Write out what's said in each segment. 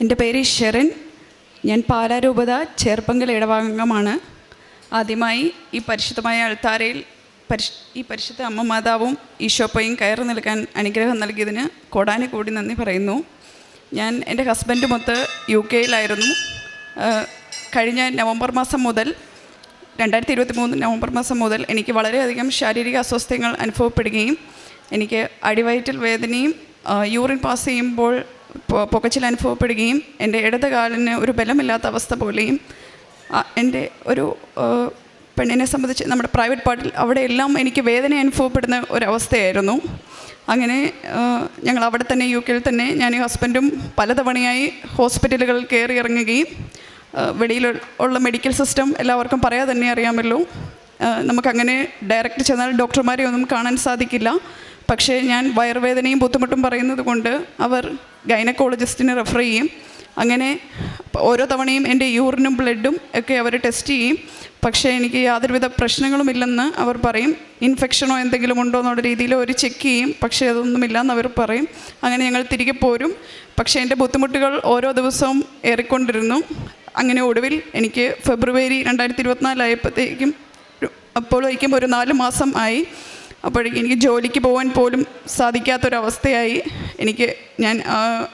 എന്റെ പേര് ഷെറിൻ. ഞാൻ പാലാരൂപത ചേർപ്പങ്കൽ ഇടവാംഗമാണ്. ആദ്യമായി ഈ പരിശുദ്ധമായ അൾത്താരയിൽ പരിശ് ഈ പരിശുദ്ധ അമ്മ മാതാവും ഈശോപ്പയും കയറി നിൽക്കാൻ അനുഗ്രഹം നൽകിയതിന് കോടാനെ കൂടി നന്ദി പറയുന്നു. ഞാൻ എന്റെ ഹസ്ബൻഡുമൊത്ത് യു കെയിലായിരുന്നു. കഴിഞ്ഞ നവംബർ മാസം മുതൽ രണ്ടായിരത്തി ഇരുപത്തി മൂന്ന് നവംബർ മാസം മുതൽ എനിക്ക് വളരെയധികം ശാരീരിക അസ്വസ്ഥ്യങ്ങൾ അനുഭവപ്പെടുകയും എനിക്ക് അടിവയറ്റിൽ വേദനയും യൂറിൻ പാസ് ചെയ്യുമ്പോൾ പുകച്ചിൽ അനുഭവപ്പെടുകയും എന്റെ ഇടത് കാലിന് ഒരു ബലമില്ലാത്ത അവസ്ഥ പോലെയും എന്റെ ഒരു പെണ്ണിനെ സംബന്ധിച്ച് നമ്മുടെ പ്രൈവറ്റ് പാർട്ടിൽ അവിടെയെല്ലാം എനിക്ക് വേദന അനുഭവപ്പെടുന്ന ഒരവസ്ഥയായിരുന്നു. അങ്ങനെ ഞങ്ങൾ അവിടെ തന്നെ യു കെയിൽ തന്നെ ഞാൻ ഹസ്ബൻഡും പലതവണയായി ഹോസ്പിറ്റലുകളിൽ കയറി ഇറങ്ങുകയും വെളിയിൽ ഉള്ള മെഡിക്കൽ സിസ്റ്റം എല്ലാവർക്കും പറയാതെ തന്നെ അറിയാമല്ലോ നമുക്കങ്ങനെ ഡയറക്റ്റ് ചെന്നാൽ ഡോക്ടർമാരെ ഒന്നും കാണാൻ സാധിക്കില്ല. പക്ഷേ ഞാൻ വയറുവേദനയും ബുദ്ധിമുട്ടും പറയുന്നത് കൊണ്ട് അവർ ഗൈനക്കോളജിസ്റ്റിനെ റെഫർ ചെയ്യും. അങ്ങനെ ഓരോ തവണയും എന്റെ യൂറിനും ബ്ലഡും ഒക്കെ അവർ ടെസ്റ്റ് ചെയ്യും. പക്ഷേ എനിക്ക് യാതൊരുവിധ പ്രശ്നങ്ങളുമില്ലെന്ന് അവർ പറയും. ഇൻഫെക്ഷനോ എന്തെങ്കിലും ഉണ്ടോ എന്നുള്ള രീതിയിൽ അവർ ചെക്ക് ചെയ്യും. പക്ഷേ അതൊന്നുമില്ലെന്ന് അവർ പറയും. അങ്ങനെ ഞങ്ങൾ തിരികെ പോരും. പക്ഷേ എന്റെ ബുദ്ധിമുട്ടുകൾ ഓരോ ദിവസവും ഏറിക്കൊണ്ടിരുന്നു. അങ്ങനെ ഒടുവിൽ എനിക്ക് ഫെബ്രുവരി രണ്ടായിരത്തി ഇരുപത്തിനാലായപ്പോഴത്തേക്കും അപ്പോഴേക്കും ഒരു നാല് മാസം ആയി. അപ്പോഴേക്കും എനിക്ക് ജോലിക്ക് പോകാൻ പോലും സാധിക്കാത്തൊരവസ്ഥയായി. എനിക്ക് ഞാൻ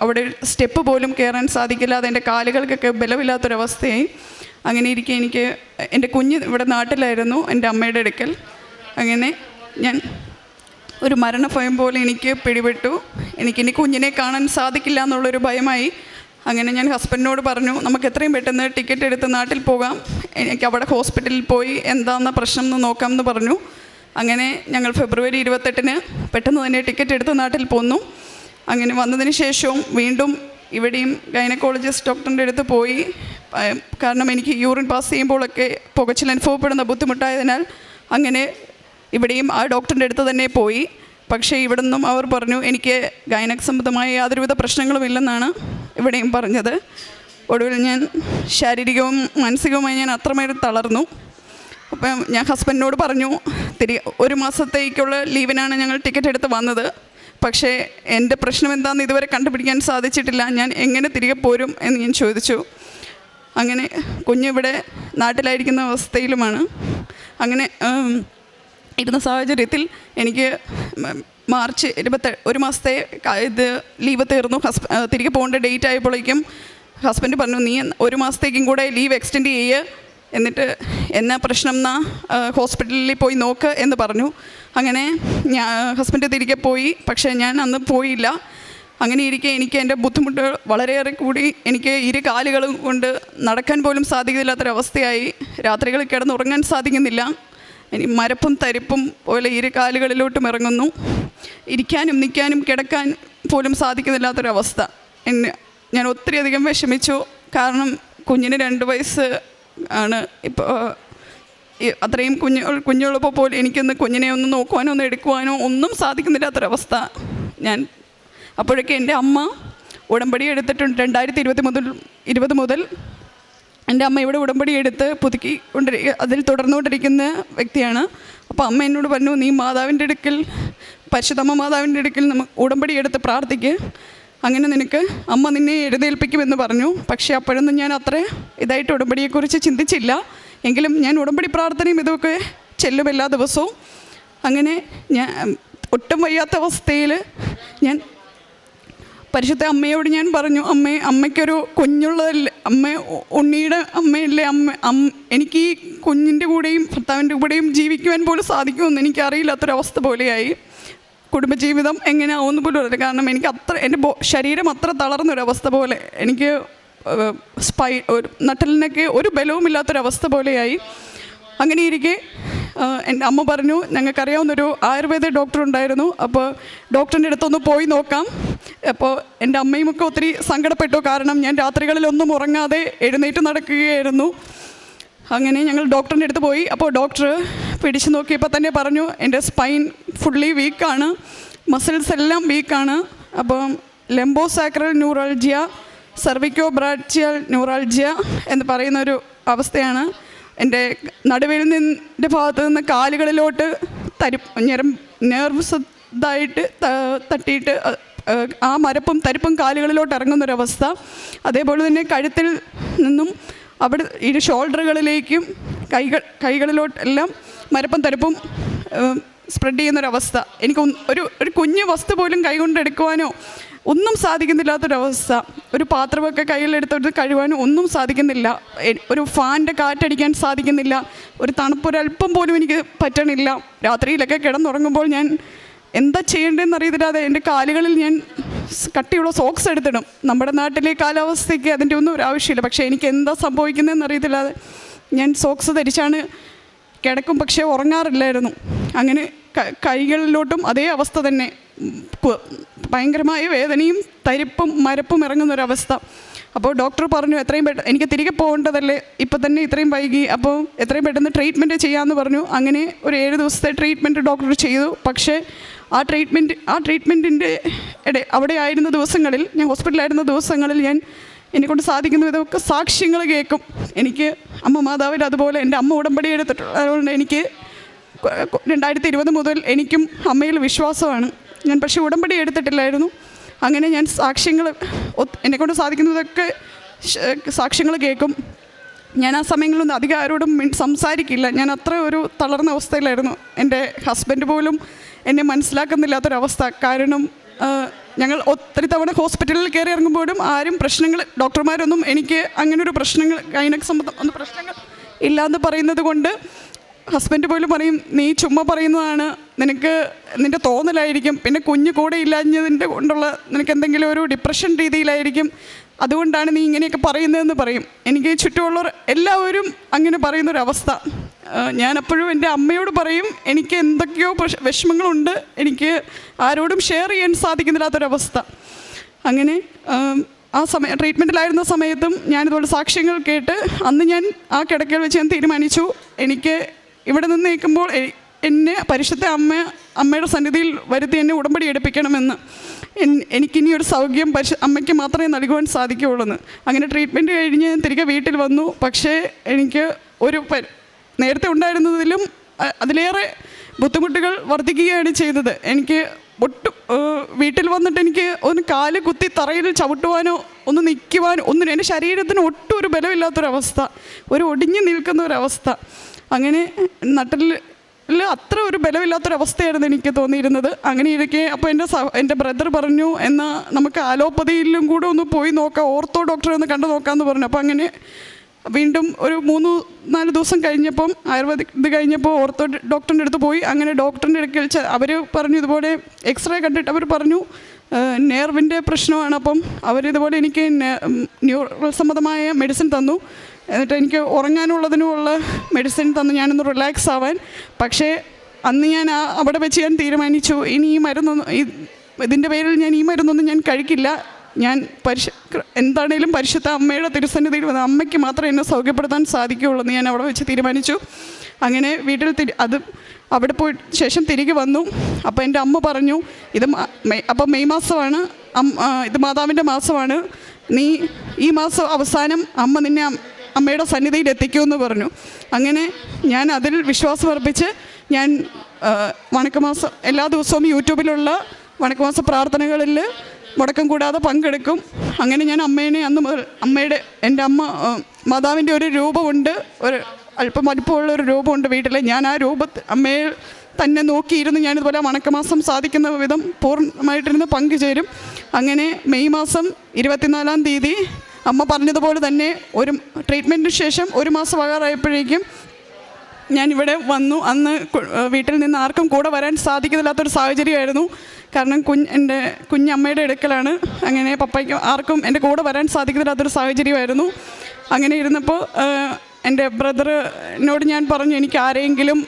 അവിടെ സ്റ്റെപ്പ് പോലും കയറാൻ സാധിക്കില്ലാതെ എന്റെ കാലുകൾക്കൊക്കെ ബലമില്ലാത്തൊരവസ്ഥയായി. അങ്ങനെ ഇരിക്കെ എനിക്ക് എന്റെ കുഞ്ഞ് ഇവിടെ നാട്ടിലായിരുന്നു എന്റെ അമ്മയുടെ അടുക്കൽ. അങ്ങനെ ഞാൻ ഒരു മരണഭയം പോലെ എനിക്ക് പിടിപെട്ടു. എനിക്ക് ഇനി കുഞ്ഞിനെ കാണാൻ സാധിക്കില്ല എന്നുള്ളൊരു ഭയമായി. അങ്ങനെ ഞാൻ ഹസ്ബൻഡിനോട് പറഞ്ഞു നമുക്ക് എത്രയും പെട്ടെന്ന് ടിക്കറ്റ് എടുത്ത് നാട്ടിൽ പോകാം. എനിക്ക് അവിടെ ഹോസ്പിറ്റലിൽ പോയി എന്താണെന്ന പ്രശ്നം എന്ന് നോക്കാമെന്ന് പറഞ്ഞു. അങ്ങനെ ഞങ്ങൾ ഫെബ്രുവരി ഇരുപത്തെട്ടിന് പെട്ടെന്ന് തന്നെ ടിക്കറ്റ് എടുത്ത് നാട്ടിൽ പോന്നു. അങ്ങനെ വന്നതിന് ശേഷവും വീണ്ടും ഇവിടെയും ഗൈനക്കോളജിസ്റ്റ് ഡോക്ടറിന്റെ അടുത്ത് പോയി. കാരണം എനിക്ക് യൂറിൻ പാസ് ചെയ്യുമ്പോഴൊക്കെ പുകച്ചിൽ അനുഭവപ്പെടുന്ന ബുദ്ധിമുട്ടായതിനാൽ അങ്ങനെ ഇവിടെയും ആ ഡോക്ടറിന്റെ അടുത്ത് തന്നെ പോയി. പക്ഷേ ഇവിടെ നിന്നും അവർ പറഞ്ഞു എനിക്ക് ഗൈനക് സംബന്ധമായ യാതൊരുവിധ പ്രശ്നങ്ങളുമില്ലെന്നാണ് ഇവിടെയും പറഞ്ഞത്. ഒടുവിൽ ഞാൻ ശാരീരികവും മാനസികവുമായി ഞാൻ അത്രമേൽ തളർന്നു. അപ്പം ഞാൻ ഹസ്ബൻഡിനോട് പറഞ്ഞു തിരി ഒരു മാസത്തേക്കുള്ള ലീവിനാണ് ഞങ്ങൾ ടിക്കറ്റ് എടുത്ത് വന്നത്. പക്ഷേ എന്റെ പ്രശ്നം എന്താണെന്ന് ഇതുവരെ കണ്ടുപിടിക്കാൻ സാധിച്ചിട്ടില്ല. ഞാൻ എങ്ങനെ തിരികെ പോരും? എന്ന് ഞാൻ ചോദിച്ചു. അങ്ങനെ കുഞ്ഞിവിടെ നാട്ടിലായിരിക്കുന്ന അവസ്ഥയിലുമാണ്. അങ്ങനെ ഇരുന്ന സാഹചര്യത്തിൽ എനിക്ക് മാർച്ച് ഇരുപത്തി ഒരു മാസത്തെ ഇത് ലീവ് തീർന്നു. ഹസ്ബ തിരികെ പോകേണ്ട ഡേറ്റ് ആയപ്പോഴേക്കും ഹസ്ബൻഡ് പറഞ്ഞു നീ ഒരു മാസത്തേക്കും കൂടെ ലീവ് എക്സ്റ്റെൻഡ് ചെയ്യുക എന്നിട്ട് എന്നാ പ്രശ്നം എന്നാ ഹോസ്പിറ്റലിൽ പോയി നോക്ക് എന്ന് പറഞ്ഞു. അങ്ങനെ ഞാൻ ഹസ്ബൻഡ് തിരികെ പോയി. പക്ഷേ ഞാൻ അന്ന് പോയില്ല. അങ്ങനെ ഇരിക്കെ എനിക്ക് എന്റെ ബുദ്ധിമുട്ട് വളരെയേറെ കൂടി എനിക്ക് ഇരു കാലുകളും കൊണ്ട് നടക്കാൻ പോലും സാധിക്കില്ലാത്തൊരവസ്ഥയായി. രാത്രികളിൽ കിടന്നുറങ്ങാൻ സാധിക്കുന്നില്ല. ഇനി മരപ്പും തരിപ്പും പോലെ ഇരു കാലുകളിലോട്ടും ഇറങ്ങുന്നു. ഇരിക്കാനും നിൽക്കാനും കിടക്കാൻ പോലും സാധിക്കുന്നില്ലാത്തൊരവസ്ഥ. എന്നെ ഞാൻ ഒത്തിരി അധികം വിഷമിച്ചു. കാരണം കുഞ്ഞിന് രണ്ട് വയസ്സ് ആണ്. ഇപ്പോൾ അത്രയും കുഞ്ഞു കുഞ്ഞുള്ളപ്പോൾ പോലും എനിക്കൊന്ന് കുഞ്ഞിനെ ഒന്ന് നോക്കുവാനോ ഒന്ന് എടുക്കുവാനോ ഒന്നും സാധിക്കുന്നില്ലാത്തൊരവസ്ഥ ഞാൻ അപ്പോഴൊക്കെ എന്റെ അമ്മ ഉടമ്പടി എടുത്തിട്ടുണ്ട്. രണ്ടായിരത്തി ഇരുപത്തി മുതൽ ഇരുപത് മുതൽ എന്റെ അമ്മ ഇവിടെ ഉടമ്പടി എടുത്ത് പുതുക്കി കൊണ്ടിരി അതിൽ തുടർന്നുകൊണ്ടിരിക്കുന്ന വ്യക്തിയാണ്. അപ്പോൾ അമ്മ എന്നോട് പറഞ്ഞു നീ മാതാവിന്റെ അടുക്കൽ പരിശുദ്ധമ്മ മാതാവിന്റെ അടുക്കൽ നമുക്ക് ഉടമ്പടി എടുത്ത് പ്രാർത്ഥിക്ക്. അങ്ങനെ നിനക്ക് അമ്മ നിന്നെ എഴുന്നേൽപ്പിക്കുമെന്ന് പറഞ്ഞു. പക്ഷേ അപ്പോഴൊന്നും ഞാൻ അത്ര ഇതായിട്ട് ഉടമ്പടിയെക്കുറിച്ച് ചിന്തിച്ചില്ല. എങ്കിലും ഞാൻ ഉടമ്പടി പ്രാർത്ഥനയും ഇതൊക്കെ ചെല്ലും എല്ലാ ദിവസവും. അങ്ങനെ ഞാൻ ഒട്ടും വയ്യാത്ത അവസ്ഥയിൽ ഞാൻ പരിശുദ്ധ അമ്മയോട് ഞാൻ പറഞ്ഞു അമ്മേ അമ്മയ്ക്കൊരു കുഞ്ഞുള്ളതല്ലേ അമ്മ ഉണ്ണിയുടെ അമ്മയല്ലേ അമ്മ അമ്മ എനിക്ക് ഈ കുഞ്ഞിന്റെ കൂടെയും ഭർത്താവിന്റെ കൂടെയും ജീവിക്കുവാൻ പോലും സാധിക്കുമെന്ന് എനിക്കറിയില്ലാത്തൊരവസ്ഥ പോലെയായി. കുടുംബജീവിതം എങ്ങനെയാവുമെന്ന് പോലും അറിയില്ല. കാരണം എനിക്ക് അത്ര എന്റെ ശരീരം അത്ര തളർന്നൊരവസ്ഥ പോലെ എനിക്ക് സ്പൈ ഒരു നട്ടലിനൊക്കെ ഒരു ബലവുമില്ലാത്തൊരവസ്ഥ പോലെയായി. അങ്ങനെ ഇരിക്കെ എന്റെ അമ്മ പറഞ്ഞു ഞങ്ങൾക്കറിയാവുന്നൊരു ആയുർവേദ ഡോക്ടർ ഉണ്ടായിരുന്നു അപ്പോൾ ഡോക്ടറിന്റെ അടുത്തൊന്ന് പോയി നോക്കാം. അപ്പോൾ എന്റെ അമ്മയും ഒക്കെ ഒത്തിരി സങ്കടപ്പെട്ടു. കാരണം ഞാൻ രാത്രികളിലൊന്നും ഉറങ്ങാതെ എഴുന്നേറ്റ് നടക്കുകയായിരുന്നു. അങ്ങനെ ഞങ്ങൾ ഡോക്ടറിന്റെ അടുത്ത് പോയി. അപ്പോൾ ഡോക്ടർ പിടിച്ചു നോക്കിയപ്പോൾ തന്നെ പറഞ്ഞു എന്റെ സ്പൈൻ ഫുള്ളി വീക്കാണ്. മസിൽസ് എല്ലാം വീക്കാണ്. അപ്പം ലെംബോസാക്രൽ ന്യൂറോൾജിയ സെർവിക്കോ ബ്രാഡ്ജിയൽ ന്യൂറാൾജിയ എന്ന് പറയുന്ന ഒരു അവസ്ഥയാണ്. എന്റെ നടുവിൽ നിന്നിന്റെ ഭാഗത്ത് നിന്ന് കാലുകളിലോട്ട് തരി ഞരം നെർവസ് ഇതായിട്ട് തട്ടിയിട്ട് ആ മരപ്പും തരിപ്പും കാലുകളിലോട്ട് ഇറങ്ങുന്നൊരവസ്ഥ അതേപോലെ തന്നെ കഴുത്തിൽ നിന്നും അവിടെ ഈ ഷോൾഡറുകളിലേക്കും കൈകൾ കൈകളിലോട്ടെല്ലാം മരപ്പും തരിപ്പും സ്പ്രെഡ് ചെയ്യുന്നൊരവസ്ഥ. എനിക്ക് ഒരു ഒരു കുഞ്ഞു വസ്തു പോലും കൈകൊണ്ട് എടുക്കുവാനോ ഒന്നും സാധിക്കുന്നില്ലാത്തൊരവസ്ഥ. ഒരു പാത്രമൊക്കെ കയ്യിലെടുത്തിട്ട് കഴുകാൻ ഒന്നും സാധിക്കുന്നില്ല. ഒരു ഫാന്റെ കാറ്റടിക്കാൻ സാധിക്കുന്നില്ല. ഒരു തണുപ്പൊരല്പം പോലും എനിക്ക് പറ്റണില്ല. രാത്രിയിലൊക്കെ കിടന്നുറങ്ങുമ്പോൾ ഞാൻ എന്താ ചെയ്യേണ്ടതെന്ന് അറിയത്തില്ലാതെ എന്റെ കാലുകളിൽ ഞാൻ കട്ടിയുള്ള സോക്സ് എടുത്തിടും. നമ്മുടെ നാട്ടിലെ കാലാവസ്ഥയ്ക്ക് അതിന്റെ ഒന്നും ഒരു ആവശ്യമില്ല. പക്ഷേ എനിക്ക് എന്താ സംഭവിക്കുന്നതെന്ന് അറിയത്തില്ലാതെ ഞാൻ സോക്സ് ധരിച്ചാണ് കിടക്കും. പക്ഷേ ഉറങ്ങാറില്ലായിരുന്നു. അങ്ങനെ കൈകളിലോട്ടും അതേ അവസ്ഥ തന്നെ. ഭയങ്കരമായ വേദനയും തരിപ്പും മരപ്പും ഇറങ്ങുന്നൊരവസ്ഥ. അപ്പോൾ ഡോക്ടർ പറഞ്ഞു എത്രയും പെട്ടെന്ന് എനിക്ക് തിരികെ പോകേണ്ടതല്ലേ? ഇപ്പം തന്നെ ഇത്രയും വൈകി. അപ്പോൾ എത്രയും പെട്ടെന്ന് ട്രീറ്റ്മെന്റ് ചെയ്യാമെന്ന് പറഞ്ഞു. അങ്ങനെ ഒരു ഏഴ് ദിവസത്തെ ട്രീറ്റ്മെന്റ് ഡോക്ടർ ചെയ്തു. പക്ഷേ ആ ട്രീറ്റ്മെന്റ് ആ ട്രീറ്റ്മെന്റിന്റെ ഇട അവിടെ ആയിരുന്ന ദിവസങ്ങളിൽ ഞാൻ ഹോസ്പിറ്റലായിരുന്ന ദിവസങ്ങളിൽ ഞാൻ എന്നെക്കൊണ്ട് സാധിക്കുന്ന വിധമൊക്കെ സാക്ഷ്യങ്ങൾ കേൾക്കും. എനിക്ക് അമ്മ മാതാവിൽ അതുപോലെ എന്റെ അമ്മ ഉടമ്പടി എടുത്തിട്ടുള്ളതുകൊണ്ട് എനിക്ക് രണ്ടായിരത്തി ഇരുപത് മുതൽ എനിക്കും അമ്മയിൽ വിശ്വാസമാണ്. ഞാൻ പക്ഷേ ഉടമ്പടി എടുത്തിട്ടില്ലായിരുന്നു. അങ്ങനെ ഞാൻ സാക്ഷ്യങ്ങൾ എന്നെക്കൊണ്ട് സാധിക്കുന്നതൊക്കെ സാക്ഷ്യങ്ങൾ കേൾക്കും. ഞാൻ ആ സമയങ്ങളിലൊന്നും അധികം ആരോടും സംസാരിക്കില്ല. ഞാൻ അത്ര ഒരു തളർന്ന അവസ്ഥയിലായിരുന്നു. എന്റെ ഹസ്ബൻഡ് പോലും എന്നെ മനസ്സിലാക്കുന്നില്ലാത്തൊരവസ്ഥ. കാരണം ഞങ്ങൾ ഒത്തിരി തവണ ഹോസ്പിറ്റലിൽ കയറി ഇറങ്ങുമ്പോഴും ആരും പ്രശ്നങ്ങൾ ഡോക്ടർമാരൊന്നും എനിക്ക് അങ്ങനൊരു പ്രശ്നങ്ങൾ ഗൈനക് സംബന്ധം ഒന്നും പ്രശ്നങ്ങൾ ഇല്ലയെന്ന് പറയുന്നത് കൊണ്ട് ഹസ്ബൻഡ് പോലും പറയും നീ ചുമ്മാ പറയുന്നതാണ് നിനക്ക് നിന്റെ തോന്നലായിരിക്കും. പിന്നെ കുഞ്ഞ് കൂടെ ഇല്ലാഞ്ഞതിന്റെ കൊണ്ടുള്ള നിനക്ക് എന്തെങ്കിലും ഒരു ഡിപ്രഷൻ രീതിയിലായിരിക്കും. അതുകൊണ്ടാണ് നീ ഇങ്ങനെയൊക്കെ പറയുന്നതെന്ന് പറയും. എനിക്ക് ചുറ്റുമുള്ളവർ എല്ലാവരും അങ്ങനെ പറയുന്നൊരവസ്ഥ. ഞാനപ്പോഴും എന്റെ അമ്മയോട് പറയും എനിക്ക് എന്തൊക്കെയോ വിഷമങ്ങളുണ്ട്. എനിക്ക് ആരോടും ഷെയർ ചെയ്യാൻ സാധിക്കുന്നില്ലാത്തൊരവസ്ഥ. അങ്ങനെ ആം, സമയം ട്രീറ്റ്മെന്റിലായിരുന്ന സമയത്തും ഞാനിതുപോലെ സാക്ഷ്യങ്ങൾ കേട്ട് അന്ന് ഞാൻ ആ കിടക്കയിൽ വെച്ച് ഞാൻ തീരുമാനിച്ചു. എനിക്ക് ഇവിടെ നിന്ന് നീക്കുമ്പോൾ എന്നെ പരിശുദ്ധ അമ്മ അമ്മയുടെ സന്നിധിയിൽ വരുത്തി എന്നെ ഉടമ്പടി എടുപ്പിക്കണമെന്ന്. എനിക്കിനി ഒരു സൗഖ്യം പരിശു അമ്മയ്ക്ക് മാത്രമേ നൽകുവാൻ സാധിക്കുകയുള്ളൂ അങ്ങനെ ട്രീറ്റ്മെന്റ് കഴിഞ്ഞ് ഞാൻ തിരികെ വീട്ടിൽ വന്നു. പക്ഷേ എനിക്ക് ഒരു നേരത്തെ ഉണ്ടായിരുന്നതിലും അതിലേറെ ബുദ്ധിമുട്ടുകൾ വർദ്ധിക്കുകയാണ് ചെയ്തത്. എനിക്ക് ഒട്ടും വീട്ടിൽ വന്നിട്ട് എനിക്ക് ഒന്ന് കാൽ കുത്തി തറയിൽ ചവിട്ടുവാനോ ഒന്ന് നിൽക്കുവാനോ ഒന്നിനും എന്റെ ശരീരത്തിന് ഒട്ടും ഒരു ബലമില്ലാത്തൊരവസ്ഥ. ഒരു ഒടിഞ്ഞു നിൽക്കുന്ന ഒരവസ്ഥ അങ്ങനെ നട്ടിൽ അത്ര ഒരു ബലമില്ലാത്തൊരവസ്ഥയായിരുന്നു എനിക്ക് തോന്നിയിരുന്നത്. അങ്ങനെ ഇരിക്കെ അപ്പോൾ എന്റെ സഹ എന്റെ ബ്രദർ പറഞ്ഞു എന്നാൽ നമുക്ക് ആലോപ്പതിയിലും കൂടെ ഒന്ന് പോയി നോക്കാം ഓർത്തോ ഡോക്ടറെ ഒന്ന് കണ്ടു നോക്കാമെന്ന് പറഞ്ഞു. അപ്പോൾ അങ്ങനെ വീണ്ടും ഒരു മൂന്ന് നാല് ദിവസം കഴിഞ്ഞപ്പം ആയുർവേദിക് ഇത് കഴിഞ്ഞപ്പോൾ ഓർത്തോ ഡോക്ടറിന്റെ അടുത്ത് പോയി. അങ്ങനെ ഡോക്ടറിന്റെ അടുക്കൽ അവർ പറഞ്ഞു ഇതുപോലെ എക്സ്റേ കണ്ടിട്ട് അവർ പറഞ്ഞു നേർവിന്റെ പ്രശ്നമാണ്. അപ്പം അവരിതുപോലെ എനിക്ക് ന്യൂറൽ സംബന്ധമായ മെഡിസിൻ തന്നു. എന്നിട്ട് എനിക്ക് ഉറങ്ങാനുള്ളതിനുമുള്ള മെഡിസിൻ തന്നു. ഞാനൊന്ന് റിലാക്സ് ആവാൻ. പക്ഷേ അന്ന് ഞാൻ ആ അവിടെ വെച്ച് ഞാൻ തീരുമാനിച്ചു. ഇനി ഈ മരുന്നൊന്നും ഇതിന്റെ പേരിൽ ഞാൻ ഈ മരുന്നൊന്നും ഞാൻ കഴിക്കില്ല. ഞാൻ പരിശു എന്താണേലും പരിശുദ്ധ അമ്മയുടെ തിരുസന്നിധിയിൽ വന്ന് അമ്മയ്ക്ക് മാത്രമേ എന്നെ സൗഖ്യപ്പെടുത്താൻ സാധിക്കുകയുള്ളൂ എന്ന് ഞാൻ അവിടെ വെച്ച് തീരുമാനിച്ചു. അങ്ങനെ വീട്ടിൽ തിരി അത് അവിടെ പോയി ശേഷം തിരികെ വന്നു. അപ്പോൾ എന്റെ അമ്മ പറഞ്ഞു ഇത് അപ്പോൾ മെയ് മാസമാണ്. ഇത് മാതാവിന്റെ മാസമാണ്. നീ ഈ മാസം അവസാനം അമ്മ നിന്നെ അമ്മയുടെ സന്നിധിയിൽ എത്തിക്കുമെന്ന് പറഞ്ഞു. അങ്ങനെ ഞാൻ അതിൽ വിശ്വാസമർപ്പിച്ച് ഞാൻ വണക്കമാസം എല്ലാ ദിവസവും യൂട്യൂബിലുള്ള വണക്കമാസ പ്രാർത്ഥനകളിൽ മുടക്കം കൂടാതെ പങ്കെടുക്കും. അങ്ങനെ ഞാൻ അമ്മേനെ അന്ന് മുതൽ അമ്മയുടെ എന്റെ അമ്മ മാതാവിന്റെ ഒരു രൂപമുണ്ട് ഒരു അല്പം വലിപ്പമുള്ള ഒരു രൂപമുണ്ട് വീട്ടിൽ ഞാൻ ആ രൂപത്തിൽ അമ്മയെ തന്നെ നോക്കിയിരുന്ന് ഞാനിതുപോലെ വണക്കമാസം സാധിക്കുന്ന വിധം പൂർണമായിട്ടിരുന്ന് പങ്കുചേരും. അങ്ങനെ മെയ് മാസം ഇരുപത്തിനാലാം തീയതി അമ്മ പറഞ്ഞതുപോലെ തന്നെ ഒരു ട്രീറ്റ്മെന്റിന് ശേഷം ഒരു മാസം ആകാറായപ്പോഴേക്കും ഇവിടെ വന്നു. അന്ന് വീട്ടിൽ നിന്ന് ആർക്കും കൂടെ വരാൻ സാധിക്കുന്നില്ലാത്തൊരു സാഹചര്യമായിരുന്നു. കാരണം കുഞ്ഞ് എന്റെ കുഞ്ഞമ്മയുടെ എടുക്കലാണ് അങ്ങനെ പപ്പയ്ക്കും ആർക്കും എന്റെ കൂടെ വരാൻ സാധിക്കുന്നില്ലാത്തൊരു സാഹചര്യമായിരുന്നു. അങ്ങനെ ഇരുന്നപ്പോൾ എന്റെ ബ്രദറിനോട് ഞാൻ പറഞ്ഞു എനിക്ക് ആരെങ്കിലും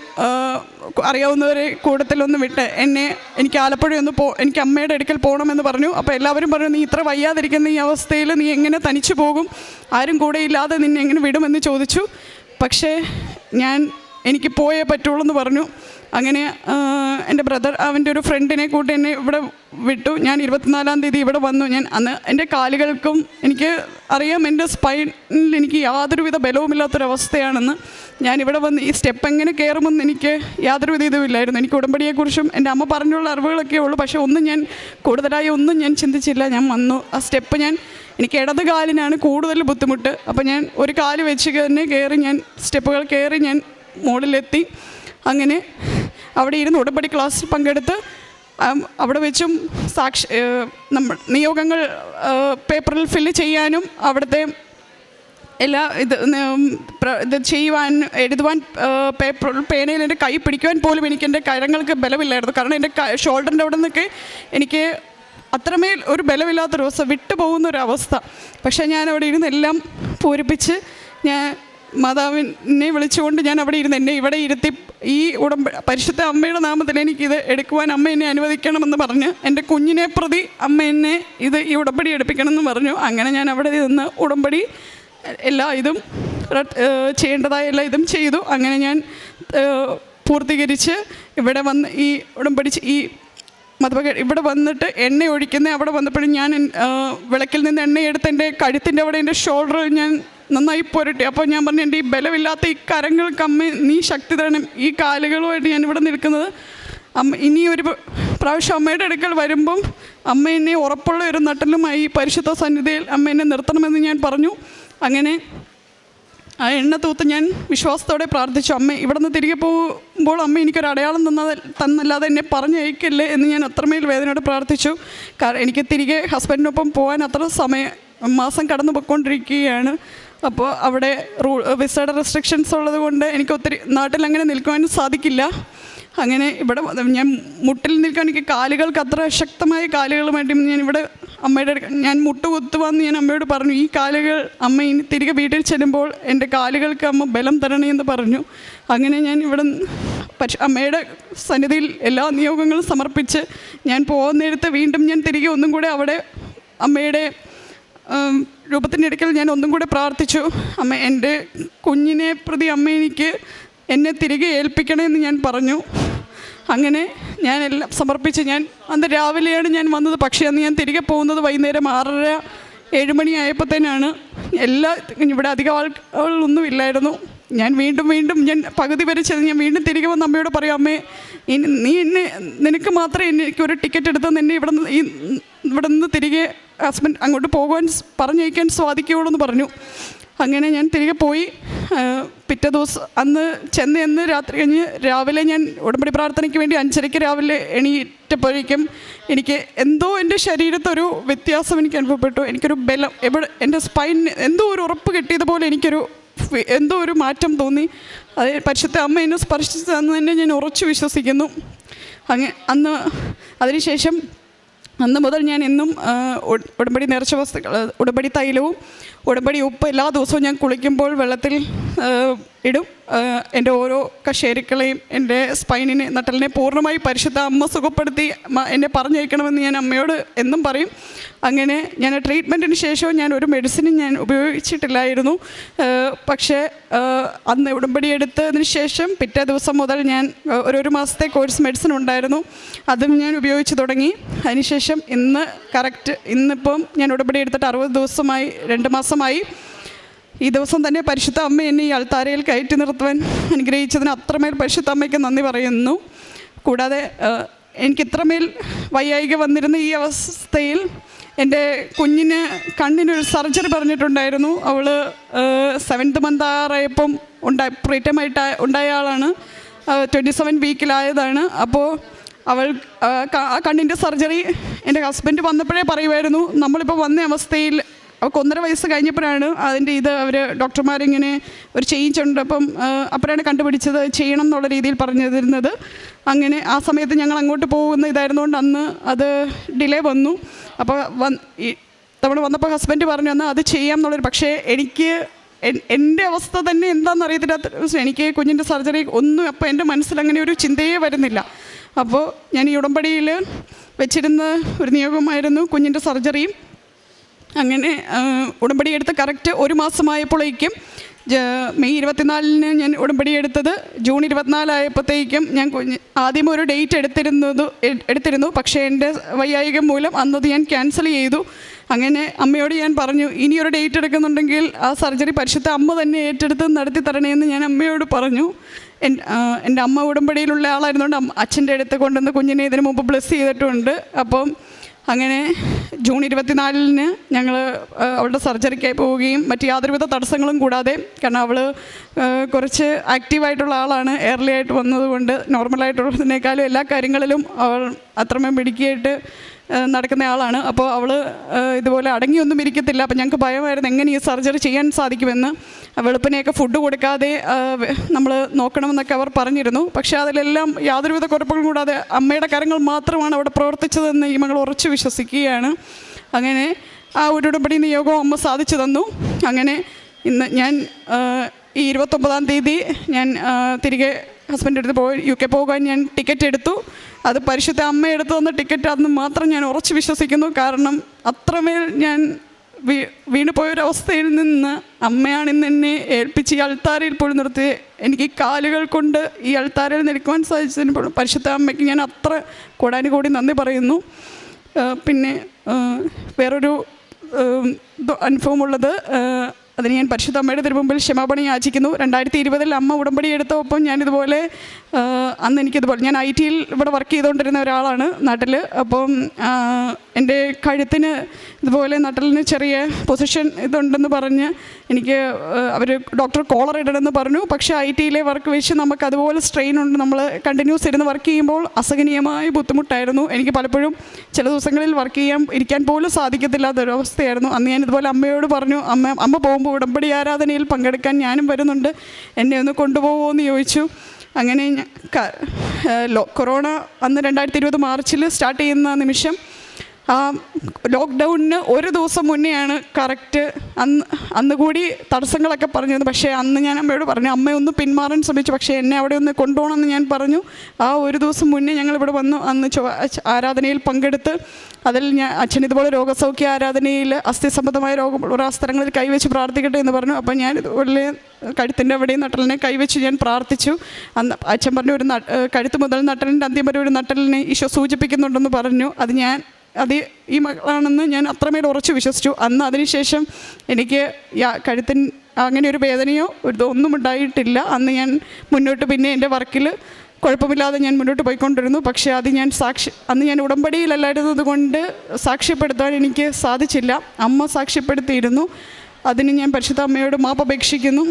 അറിയാവുന്നവരെ കൂട്ടത്തിലൊന്ന് വിട്ട് എന്നെ എനിക്ക് ആലപ്പുഴ ഒന്ന് പോ എനിക്ക് അമ്മയുടെ അടുക്കൽ പോകണമെന്ന് പറഞ്ഞു. അപ്പോൾ എല്ലാവരും പറഞ്ഞു നീ ഇത്ര വയ്യാതിരിക്കുന്ന ഈ അവസ്ഥയിൽ നീ എങ്ങനെ തനിച്ചു പോകും? ആരും കൂടെ ഇല്ലാതെ നിന്നെ എങ്ങനെ വിടുമെന്ന് ചോദിച്ചു. പക്ഷേ ഞാൻ എനിക്ക് പോയേ പറ്റുള്ളൂ എന്ന് പറഞ്ഞു. അങ്ങനെ എന്റെ ബ്രദർ അവന്റെ ഒരു ഫ്രണ്ടിനെ കൂട്ടി എന്നെ ഇവിടെ വിട്ടു. ഞാൻ ഇരുപത്തിനാലാം തീയതി ഇവിടെ വന്നു. ഞാൻ അന്ന് എന്റെ കാലുകൾക്കും എനിക്ക് അറിയാം എന്റെ സ്പൈനിൽ എനിക്ക് യാതൊരുവിധ ബലവുമില്ലാത്തൊരവസ്ഥയാണെന്ന്. ഞാൻ ഇവിടെ വന്ന് ഈ സ്റ്റെപ്പ് എങ്ങനെ കയറുമെന്ന് എനിക്ക് യാതൊരുവിധ ഇതുമില്ലായിരുന്നു. എനിക്ക് ഉടമ്പടിയെക്കുറിച്ചും എന്റെ അമ്മ പറഞ്ഞുള്ള അറിവുകളൊക്കെ ഉള്ളൂ. പക്ഷേ ഒന്നും ഞാൻ കൂടുതലായി ഒന്നും ഞാൻ ചിന്തിച്ചില്ല. ഞാൻ വന്നു. ആ സ്റ്റെപ്പ് ഞാൻ എനിക്ക് ഇടത് കാലിനാണ് കൂടുതൽ ബുദ്ധിമുട്ട്. അപ്പോൾ ഞാൻ ഒരു കാൽ വെച്ച് തന്നെ കയറി ഞാൻ സ്റ്റെപ്പുകൾ കയറി ഞാൻ മുകളിലെത്തി അങ്ങനെ അവിടെ ഇരുന്ന് ഉടമ്പടി ക്ലാസ്സിൽ പങ്കെടുത്ത് അവിടെ വെച്ചും സാക്ഷി നമ്മൾ നിയോഗങ്ങൾ പേപ്പറിൽ ഫില്ല് ചെയ്യാനും അവിടുത്തെ എല്ലാ ഇത് ഇത് ചെയ്യുവാൻ എഴുതുവാൻ പേപ്പർ പേനയിൽ എന്റെ കൈ പിടിക്കുവാൻ പോലും എനിക്ക് എന്റെ കരങ്ങൾക്ക് ബലമില്ലായിരുന്നു. കാരണം എന്റെ ഷോൾഡറിന്റെ അവിടെ നിന്നൊക്കെ എനിക്ക് അത്രമേൽ ഒരു ബലമില്ലാത്തൊരു അവസ്ഥ വിട്ടുപോകുന്ന ഒരു അവസ്ഥ പക്ഷേ ഞാൻ അവിടെ ഇരുന്ന് എല്ലാം പൂരിപ്പിച്ച് ഞാൻ മാതാവിനെ വിളിച്ചുകൊണ്ട് ഞാൻ അവിടെ ഇരുന്ന് എന്നെ ഇവിടെ ഇരുത്തി ഈ ഉടമ്പ പരിശുദ്ധ അമ്മയുടെ നാമത്തിൽ എനിക്കിത് എടുക്കുവാൻ അമ്മ എന്നെ അനുവദിക്കണമെന്ന് പറഞ്ഞ് എന്റെ കുഞ്ഞിനെ പ്രതി അമ്മ എന്നെ ഇത് ഈ ഉടമ്പടി എടുപ്പിക്കണമെന്ന് പറഞ്ഞു. അങ്ങനെ ഞാൻ അവിടെ നിന്ന് ഉടമ്പടി എല്ലാ ഇതും ചെയ്യേണ്ടതായ എല്ലാ ഇതും ചെയ്തു. അങ്ങനെ ഞാൻ പൂർത്തീകരിച്ച് ഇവിടെ വന്ന് ഈ ഉടമ്പടി ഈ മതപക ഇവിടെ വന്നിട്ട് എണ്ണ ഒഴിക്കുന്ന അവിടെ വന്നപ്പോഴും ഞാൻ വിളക്കിൽ നിന്ന് എണ്ണയെടുത്ത് എന്റെ കഴുത്തിന്റെ അവിടെ എന്റെ ഷോൾഡർ ഞാൻ നന്നായി പോരട്ടെ. അപ്പോൾ ഞാൻ പറഞ്ഞു എന്റെ ഈ ബലമില്ലാത്ത ഈ കരങ്ങൾ അമ്മ നീ ശക്തി തരണം. ഈ കാലുകളുമായിട്ട് ഞാൻ ഇവിടെ നിൽക്കുന്നത്. അമ്മ ഇനി ഒരു പ്രാവശ്യം അമ്മയുടെ അടുക്കൽ വരുമ്പം അമ്മ എന്നെ ഉറപ്പുള്ള ഒരു നട്ടലുമായി പരിശുദ്ധ സന്നിധിയിൽ അമ്മ എന്നെ നിർത്തണമെന്ന് ഞാൻ പറഞ്ഞു. അങ്ങനെ ആ എണ്ണ തൂത്ത് ഞാൻ വിശ്വാസത്തോടെ പ്രാർത്ഥിച്ചു. അമ്മ ഇവിടെ നിന്ന് തിരികെ പോകുമ്പോൾ അമ്മ എനിക്കൊരു അടയാളം തന്നത് തന്നല്ലാതെ എന്നെ പറഞ്ഞയക്കല്ലേ എന്ന് ഞാൻ അത്രമേൽ വേദനയോടെ പ്രാർത്ഥിച്ചു. കാരണം എനിക്ക് തിരികെ ഹസ്ബൻഡിനൊപ്പം പോകാൻ അത്ര സമയം മാസം കടന്നു പോയിക്കൊണ്ടിരിക്കുകയാണ് അപ്പോൾ അവിടെ റൂ വിസയുടെ റെസ്ട്രിക്ഷൻസ് ഉള്ളത് കൊണ്ട് എനിക്ക് ഒത്തിരി നാട്ടിൽ അങ്ങനെ നിൽക്കുവാനും സാധിക്കില്ല. അങ്ങനെ ഇവിടെ ഞാൻ മുട്ടിൽ നിൽക്കാൻ എനിക്ക് കാലുകൾക്ക് അത്ര ശക്തമായ കാലുകളുമായിട്ട് ഞാൻ ഇവിടെ അമ്മയുടെ ഞാൻ മുട്ട് കുത്തുവാന്ന് ഞാൻ അമ്മയോട് പറഞ്ഞു. ഈ കാലുകൾ അമ്മ ഇനി തിരികെ വീട്ടിൽ ചെല്ലുമ്പോൾ എന്റെ കാലുകൾക്ക് അമ്മ ബലം തരണേ എന്ന് പറഞ്ഞു. അങ്ങനെ ഞാൻ ഇവിടെ പക്ഷെ അമ്മയുടെ സന്നിധിയിൽ എല്ലാ നിയോഗങ്ങളും സമർപ്പിച്ച് ഞാൻ പോകുന്നിടത്ത് വീണ്ടും ഞാൻ തിരികെ ഒന്നും കൂടെ അവിടെ അമ്മയുടെ രൂപത്തിന്റെ ഇടയ്ക്കൽ ഞാൻ ഒന്നും കൂടെ പ്രാർത്ഥിച്ചു. അമ്മ എന്റെ കുഞ്ഞിനെ പ്രതി അമ്മ എനിക്ക് എന്നെ തിരികെ ഏൽപ്പിക്കണമെന്ന് ഞാൻ പറഞ്ഞു. അങ്ങനെ ഞാൻ എല്ലാം സമർപ്പിച്ച് ഞാൻ അന്ന് രാവിലെയാണ് ഞാൻ വന്നത്. പക്ഷേ അന്ന് ഞാൻ തിരികെ പോകുന്നത് വൈകുന്നേരം ആറര ഏഴുമണി ആയപ്പോഴത്തേനാണ്. എല്ലാ ഇവിടെ അധികം ആളുകളൊന്നും ഇല്ലായിരുന്നു. ഞാൻ വീണ്ടും വീണ്ടും ഞാൻ പകുതി വരെ ചെന്ന് ഞാൻ വീണ്ടും തിരികെ വന്ന് അമ്മയോട് പറയും അമ്മേ നീ എന്നെ നിനക്ക് മാത്രമേ എനിക്ക് ഒരു ടിക്കറ്റ് എടുത്ത് എന്നെ ഇവിടെ നിന്ന് ഇവിടെ നിന്ന് തിരികെ ഹസ്ബൻഡ് അങ്ങോട്ട് പോകുവാൻ പറഞ്ഞു പറഞ്ഞയക്കാൻ സാധിക്കുകയുള്ളൂ എന്ന് പറഞ്ഞു. അങ്ങനെ ഞാൻ തിരികെ പോയി. പിറ്റേ ദിവസം അന്ന് ചെന്ന് എന്ന് രാത്രി കഴിഞ്ഞ് രാവിലെ ഞാൻ ഉടമ്പടി പ്രാർത്ഥനയ്ക്ക് വേണ്ടി അഞ്ചരയ്ക്ക് രാവിലെ എണീറ്റപ്പോഴേക്കും എനിക്ക് എന്തോ എന്റെ ശരീരത്തൊരു വ്യത്യാസം എനിക്ക് അനുഭവപ്പെട്ടു. എനിക്കൊരു ബലം എവിടെ എന്റെ സ്പൈൻ എന്തോ ഒരു ഉറപ്പ് കിട്ടിയതുപോലെ എനിക്കൊരു എന്തോ ഒരു മാറ്റം തോന്നി. അത് പരിശുദ്ധ അമ്മ എന്നെ സ്പർശിച്ചതെന്ന് തന്നെ ഞാൻ ഉറച്ചു വിശ്വസിക്കുന്നു. അങ്ങ് അന്ന് അതിനുശേഷം അന്ന് മുതൽ ഞാൻ എന്നും ഉടമ്പടി നേർച്ച വസ്തുക്കൾ ഉടമ്പടി തൈലവും ഉടമ്പടി ഉപ്പ് എല്ലാ ദിവസവും ഞാൻ കുളിക്കുമ്പോൾ വെള്ളത്തിൽ ഇടും. എന്റെ ഓരോ കശേരുക്കളെയും എന്റെ സ്പൈനിനെ നട്ടലിനെ പൂർണമായി പരിശുദ്ധ അമ്മ സുഖപ്പെടുത്തി എന്നെ പറഞ്ഞയക്കണമെന്ന് ഞാൻ അമ്മയോട് എന്നും പറയും. അങ്ങനെ ഞാൻ ട്രീറ്റ്മെന്റിന് ശേഷവും ഞാൻ ഒരു മെഡിസിനും ഞാൻ ഉപയോഗിച്ചിട്ടില്ലായിരുന്നു. പക്ഷേ അന്ന് ഉടമ്പടി എടുത്തതിന് ശേഷം പിറ്റേ ദിവസം മുതൽ ഞാൻ ഒരു ഒരു മാസത്തെ കോഴ്സ് മെഡിസിൻ ഉണ്ടായിരുന്നു. അതും ഞാൻ ഉപയോഗിച്ച് തുടങ്ങി. അതിനുശേഷം ഇന്ന് കറക്റ്റ് ഇന്നിപ്പം ഞാൻ ഉടമ്പടി എടുത്തിട്ട് അറുപത് ദിവസമായി രണ്ട് മാസമായി. ഈ ദിവസം തന്നെ പരിശുദ്ധ അമ്മ എന്നെ ഈ അൾത്താരയിൽ കയറ്റി നിർത്തുവാൻ അനുഗ്രഹിച്ചതിന് അത്രമേൽ പരിശുദ്ധ അമ്മയ്ക്ക് നന്ദി പറയുന്നു. കൂടാതെ എനിക്ക് ഇത്രമേൽ വയ്യായിക വന്നിരുന്ന ഈ അവസ്ഥയിൽ എന്റെ കുഞ്ഞിന് കണ്ണിനൊരു സർജറി പറഞ്ഞിട്ടുണ്ടായിരുന്നു. അവൾ സെവൻത്ത് മന്ത് ആറായപ്പം ഉണ്ടായി പ്രീറ്റമായിട്ട് ഉണ്ടായ ആളാണ്. ട്വന്റി സെവൻ വീക്കിലായതാണ് അപ്പോൾ അവൾ ആ കണ്ണിന്റെ സർജറി എന്റെ ഹസ്ബൻഡ് വന്നപ്പോഴേ പറയുമായിരുന്നു. നമ്മളിപ്പോൾ വന്ന അവസ്ഥയിൽ അവൾക്ക് ഒന്നര വയസ്സ് കഴിഞ്ഞപ്പോഴാണ് അതിന്റെ ഇത് അവർ ഡോക്ടർമാരിങ്ങനെ ഒരു ചേഞ്ച് ഉണ്ട്. അപ്പം അപ്പോഴാണ് കണ്ടുപിടിച്ചത് ചെയ്യണം എന്നുള്ള രീതിയിൽ പറഞ്ഞു തരുന്നത് അങ്ങനെ ആ സമയത്ത് ഞങ്ങൾ അങ്ങോട്ട് പോകുന്ന ഇതായിരുന്നുകൊണ്ട് അന്ന് അത് ഡിലേ വന്നു. അപ്പോൾ വന്ന് നമ്മൾ വന്നപ്പോൾ ഹസ്ബൻഡ് പറഞ്ഞു എന്നാൽ അത് ചെയ്യാം എന്നുള്ളൊരു പക്ഷേ എനിക്ക് എന്റെ അവസ്ഥ തന്നെ എന്താണെന്ന് അറിയത്തില്ലാത്ത എനിക്ക് കുഞ്ഞിന്റെ സർജറി ഒന്നും അപ്പോൾ എന്റെ മനസ്സിൽ അങ്ങനെ ഒരു ചിന്തയേ വരുന്നില്ല. അപ്പോൾ ഞാൻ ഈ ഉടമ്പടിയിൽ വെച്ചിരുന്ന ഒരു നിയോഗമായിരുന്നു കുഞ്ഞിന്റെ സർജറിയും അങ്ങനെ ഉടമ്പടി എടുത്ത് കറക്റ്റ് ഒരു മാസമായപ്പോഴേക്കും മെയ് ഇരുപത്തിനാലിന് ഞാൻ ഉടമ്പടി എടുത്തത് ജൂൺ ഇരുപത്തിനാലായപ്പോഴത്തേക്കും ഞാൻ ആദ്യം ഒരു ഡേറ്റ് എടുത്തിരുന്നത് എടുത്തിരുന്നു പക്ഷേ എന്റെ വൈയായികം മൂലം അന്നത് ഞാൻ ക്യാൻസൽ ചെയ്തു. അങ്ങനെ അമ്മയോട് ഞാൻ പറഞ്ഞു ഇനിയൊരു ഡേറ്റ് എടുക്കുന്നുണ്ടെങ്കിൽ ആ സർജറി പരിശുദ്ധ അമ്മ തന്നെ ഏറ്റെടുത്ത് നടത്തി തരണേന്ന് ഞാൻ അമ്മയോട് പറഞ്ഞു. എന്റെ അമ്മ ഉടമ്പടിയിലുള്ള ആളായിരുന്നുകൊണ്ട് അച്ഛന്റെ അടുത്ത് കൊണ്ടുവന്ന് കുഞ്ഞിനെ ഇതിനു മുമ്പ് ബ്ലസ് ചെയ്തിട്ടുണ്ട്. അപ്പം അങ്ങനെ ജൂൺ ഇരുപത്തിനാലിന് ഞങ്ങൾ അവളുടെ സർജറിക്കായി പോവുകയും മറ്റ് യാതൊരുവിധ തടസ്സങ്ങളും കൂടാതെ കാരണം അവൾ കുറച്ച് ആക്റ്റീവായിട്ടുള്ള ആളാണ്. എയർലി ആയിട്ട് വന്നതുകൊണ്ട് നോർമലായിട്ടുള്ളതിനേക്കാളും എല്ലാ കാര്യങ്ങളിലും അവൾ അത്രമേ മിടുക്കിയായിട്ട് ഏഹ് നടക്കുന്ന ആളാണ്. അപ്പോൾ അവൾ ഇതുപോലെ അടങ്ങിയൊന്നും ഇരിക്കത്തില്ല. അപ്പോൾ ഞങ്ങൾക്ക് ഭയമായിരുന്നു എങ്ങനെ ഈ സർജറി ചെയ്യാൻ സാധിക്കുമെന്ന്. വെളുപ്പിനെയൊക്കെ ഫുഡ് കൊടുക്കാതെ നമ്മൾ നോക്കണമെന്നൊക്കെ അവർ പറഞ്ഞിരുന്നു. പക്ഷേ അതിലെല്ലാം യാതൊരുവിധ കുഴപ്പങ്ങളും കൂടാതെ അമ്മയുടെ കരങ്ങൾ മാത്രമാണ് അവിടെ പ്രവർത്തിച്ചതെന്ന് ഈ മകൾ ഉറച്ചു വിശ്വസിക്കുകയാണ്. അങ്ങനെ ആ ഒരു ഉടമ്പടി നിയോഗം അമ്മ സാധിച്ചു തന്നു. അങ്ങനെ ഇന്ന് ഞാൻ ഈ ഇരുപത്തൊമ്പതാം തീയതി ഞാൻ തിരികെ ഹസ്ബൻഡ് അടുത്ത് പോയി യു കെ പോകാൻ ഞാൻ ടിക്കറ്റ് എടുത്തു. അത് പരിശുദ്ധ അമ്മ എടുത്തു തന്ന ടിക്കറ്റ് അന്ന് മാത്രം ഞാൻ ഉറച്ചു വിശ്വസിക്കുന്നു. കാരണം അത്രമേൽ ഞാൻ വീ വീണുപോയൊരവസ്ഥയിൽ നിന്ന് അമ്മയാണ് ഇന്ന് എന്നെ ഏൽപ്പിച്ച് ഈ അൾത്താരയിൽ പോയി നിർത്തി. എനിക്ക് കാലുകൾ കൊണ്ട് ഈ അൾത്താരയിൽ നിൽക്കുവാൻ സാധിച്ചതിന് പോലും പരിശുദ്ധ അമ്മയ്ക്ക് ഞാൻ അത്ര കൂടാനുകൂടി നന്ദി പറയുന്നു. പിന്നെ വേറൊരു അനുഭവമുള്ളത് അതിന് ഞാൻ പരിശുദ്ധ അമ്മയുടെ തിരുമുമ്പിൽ ക്ഷമാപണി യാചിക്കുന്നു. രണ്ടായിരത്തി ഇരുപതിൽ അമ്മ ഉടമ്പടി എടുത്തപ്പോൾ ഞാനിതുപോലെ അന്ന് എനിക്കിതുപോലെ ഞാൻ ഐ ടിയിൽ ഇവിടെ വർക്ക് ചെയ്തുകൊണ്ടിരുന്ന ഒരാളാണ് നാട്ടിൽ അപ്പം എന്റെ കഴുത്തിന് ഇതുപോലെ നട്ടലിന് ചെറിയ പൊസിഷൻ ഇതുണ്ടെന്ന് പറഞ്ഞ് എനിക്ക് അവർ ഡോക്ടർ കോളർ ഇടണമെന്ന് പറഞ്ഞു. പക്ഷേ ഐ ടിയിലെ വർക്ക് വെച്ച് നമുക്ക് അതുപോലെ സ്ട്രെയിൻ ഉണ്ട്. നമ്മൾ കണ്ടിന്യൂസ് ഇരുന്ന് വർക്ക് ചെയ്യുമ്പോൾ അസഹനീയമായ ബുദ്ധിമുട്ടായിരുന്നു. എനിക്ക് പലപ്പോഴും ചില ദിവസങ്ങളിൽ വർക്ക് ചെയ്യാൻ ഇരിക്കാൻ പോലും സാധിക്കത്തില്ലാത്തൊരവസ്ഥയായിരുന്നു. അന്ന് ഞാൻ ഇതുപോലെ അമ്മയോട് പറഞ്ഞു അമ്മ അമ്മ പോകുമ്പോൾ ഉടമ്പടി ആരാധനയിൽ പങ്കെടുക്കാൻ ഞാനും വരുന്നുണ്ട്. എന്നെ ഒന്ന് കൊണ്ടുപോകുമോ എന്ന് ചോദിച്ചു. അങ്ങനെ കൊറോണ അന്ന് രണ്ടായിരത്തി ഇരുപത് മാർച്ചിൽ സ്റ്റാർട്ട് ചെയ്യുന്ന നിമിഷം ആ ലോക്ക്ഡൗണിന് ഒരു ദിവസം മുന്നെയാണ് കറക്റ്റ് അന്ന് അന്ന് കൂടി തടസ്സങ്ങളൊക്കെ പറഞ്ഞത് പക്ഷേ അന്ന് ഞാൻ അമ്മയോട് പറഞ്ഞു അമ്മയൊന്ന് പിന്മാറാൻ ശ്രമിച്ചു. പക്ഷേ എന്നെ അവിടെ ഒന്ന് കൊണ്ടുപോകണമെന്ന് ഞാൻ പറഞ്ഞു. ആ ഒരു ദിവസം മുന്നേ ഞങ്ങൾ ഇവിടെ വന്നു. അന്ന് ആരാധനയിൽ പങ്കെടുത്ത് അതിൽ ഞാൻ അച്ഛൻ ഇതുപോലെ രോഗസൗഖ്യ ആരാധനയിൽ അസ്ഥി സംബന്ധമായ രോഗമുള്ള ആ സ്ഥലങ്ങളിൽ കൈവച്ച് പ്രാർത്ഥിക്കട്ടെ എന്ന് പറഞ്ഞു. അപ്പം ഞാൻ ഇതുപോലെ കഴുത്തിന്റെ അവിടെയും നട്ടലിനെ കൈവച്ച് ഞാൻ പ്രാർത്ഥിച്ചു. അന്ന് അച്ഛൻ പറഞ്ഞു ഒരു കഴുത്ത് മുതൽ നട്ടലിന്റെ അന്ത്യം വരെ ഒരു നട്ടലിനെ ഈശോ സൂചിപ്പിക്കുന്നുണ്ടെന്ന് പറഞ്ഞു. അത് ഞാൻ അത് ഈ മകളാണെന്ന് ഞാൻ അത്രമേൽ ഉറച്ചു വിശ്വസിച്ചു. അന്ന് അതിനുശേഷം എനിക്ക് കഴുത്തിൻ അങ്ങനെ ഒരു വേദനയോ ഒരു ഒന്നും ഉണ്ടായിട്ടില്ല. അന്ന് ഞാൻ മുന്നോട്ട് പിന്നെ എന്റെ വർക്കിൽ കുഴപ്പമില്ലാതെ ഞാൻ മുന്നോട്ട് പോയിക്കൊണ്ടിരുന്നു. പക്ഷേ അത് ഞാൻ സാക്ഷി അന്ന് ഞാൻ ഉടമ്പടിയിലല്ലായിരുന്നത് കൊണ്ട് സാക്ഷ്യപ്പെടുത്താൻ എനിക്ക് സാധിച്ചില്ല. അമ്മ സാക്ഷ്യപ്പെടുത്തിയിരുന്നു. അതിന് ഞാൻ പരിശുദ്ധ അമ്മയോട് മാപ്പപേക്ഷിക്കുന്നു